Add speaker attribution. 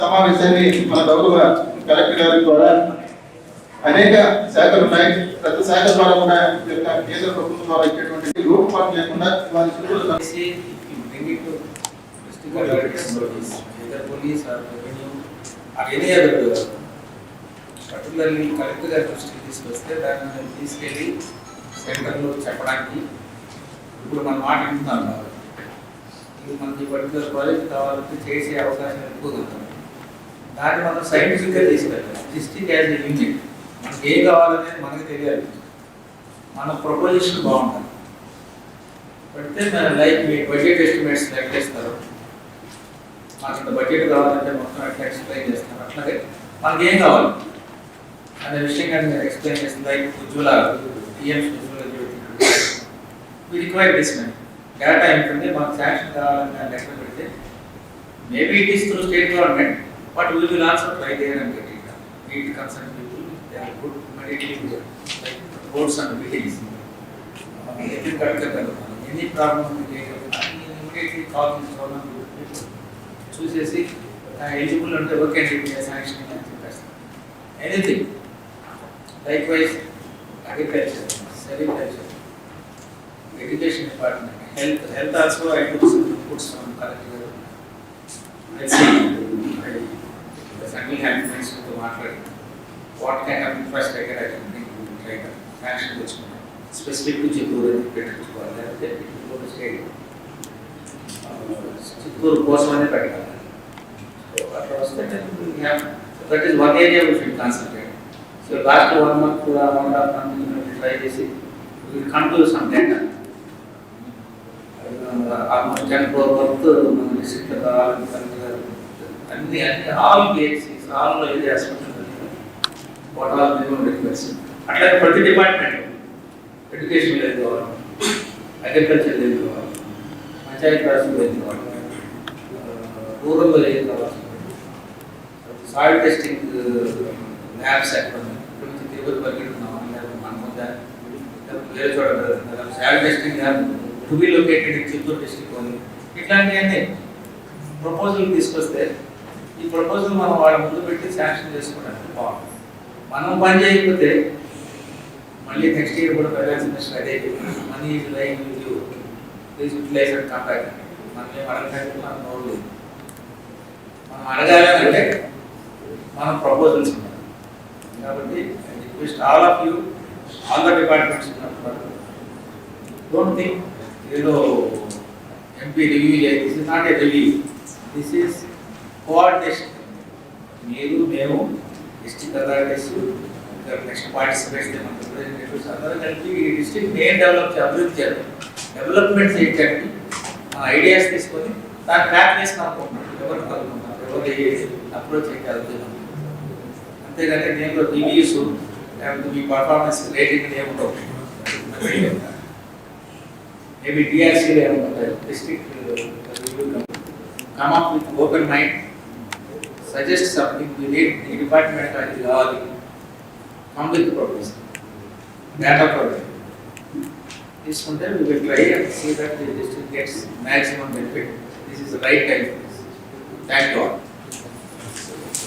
Speaker 1: సమావేశాన్ని మన గౌరవ కలెక్టర్ గారి ద్వారా అనేక శాఖలు ఉన్నాయి. ప్రతి శాఖ ద్వారా కూడా యొక్క కేంద్ర ప్రభుత్వం ద్వారా ఇచ్చేటువంటి రూపుపాటు లేకుండా వారి
Speaker 2: పర్టికులర్లీ కలెక్టర్ గారి దృష్టికి తీసుకొస్తే దాన్ని తీసుకెళ్ళి సెంటర్లో చెప్పడానికి ఇప్పుడు మన మాట వింటున్నాం మనకి పర్టికులర్ ప్రాజెక్ట్ కావాలంటే చేసే అవకాశం ఎక్కువగా ఉంటుంది. దాన్ని మనం సైంటిఫిక్గా తీసుకెళ్ళాలి. డిస్ట్రిక్ట్ యాజ్ ఎ యూనిట్ మనకి ఏం కావాలనేది మనకి తెలియాలి. మన ప్రపోజిషన్ బాగుంటుంది. పెడితే మన లైక్ మీ బడ్జెట్ ఎస్టిమేట్స్ లెక్క చేస్తారు. మాకు ఇంత బడ్జెట్ కావాలంటే మొత్తం అట్లా ఎక్స్ప్లెయిన్ చేస్తారు. అట్లాగే మనకి ఏం కావాలి? అనే విషయం కానీ మీరు ఎక్స్ప్లెయిన్ చేస్తే like Ujjwala PMS Ujjwala Jyoti. We require this data ఏంటంటే మాకు శాంక్షన్ కావాలని దాన్ని లెక్క పెడితే maybe it is through state government but we will also try there and get it meet concern people they are good immediately like roads and buildings ఎన్ని కట్టుకోగలుగుతాను ఎన్ని problem immediately call తీసుకోవాలని చూసేసి ఎలిజిబుల్ ఉంటే okay అండి sanction అని చెప్పేస్తాను anything like wise agriculture sericulture education department health, health also I do some put some currently. Let's see, I, the family having friends with the market, what kind of infrastructure I can bring later, fashion which specifically Chittoor and Petrol, that they go to stay. Chittoor goes on a particular. So across that we have, that is one area we should concentrate. So last one month, one and a half month, we will try this, we will come to some data. Four worth మన డిస్ట్రిక్ట్లో కావాలని కనుక అన్ని అన్ని all PHCs all area hospital what all minimum request అట్లాగే ప్రతి department education లేదు కావాలి అగ్రికల్చర్ లేదు కావాలి పంచాయతీ రాజ్ లేదు కావాలి రూరల్లో ఏది కావాలి సాయిల్ టెస్టింగ్ ల్యాబ్స్ ఎక్కడ ఉన్నాయి ఇక్కడ నుంచి తిరుపతి పరిగెడుతున్నాం లేకపోతే మన ముందు వేరే చోట soil testing lab to be located in Chittoor district only ఇట్లాంటివన్నీ ప్రపోజల్ తీసుకొస్తే ఈ ప్రపోజల్ మనం వాళ్ళ ముందు పెట్టి శాంక్షన్ చేసుకోవడానికి బాగుంటుంది. మనం పని చేయకపోతే మళ్ళీ నెక్స్ట్ ఇయర్ కూడా ఫైనాన్స్ మినిస్టర్ అదే money is like you please utilize and come back మనం ఏం అడగడానికి మనం నోరు మనం అడగాలంటే మనం ప్రపోజల్స్ ఉన్నాయి కాబట్టి request all of you all the departments don't think ఏదో MP review this is not a review this is coordination మీరు మేము డిస్ట్రిక్ట్ అథారిటీస్ నెక్స్ట్ పార్టిసిపేట్స్ మన రిప్రజెంటేటివ్స్ అందరూ కలిపి ఈ డిస్ట్రిక్ట్ మెయిన్ డెవలప్ అభివృద్ధి చేయాలి డెవలప్మెంట్ చేయడానికి ఐడియాస్ తీసుకొని దాన్ని ట్రాక్ చేసి అనుకుంటున్నాం ఎవరు కలుగుతున్నారు? ఎవరు అప్రోచ్ అయితే వెళ్తున్నాం అంతేగాని నేను రివ్యూస్ లేకపోతే మీ పర్ఫార్మెన్స్ రేటింగ్ ఏముండవు. maybe DRC and the district uh, come up with open mind, suggest something, we need the department and the all come with proposal, data problem. This one then we will try and see that the district gets maximum benefit. This is the right time for this. Thank you all.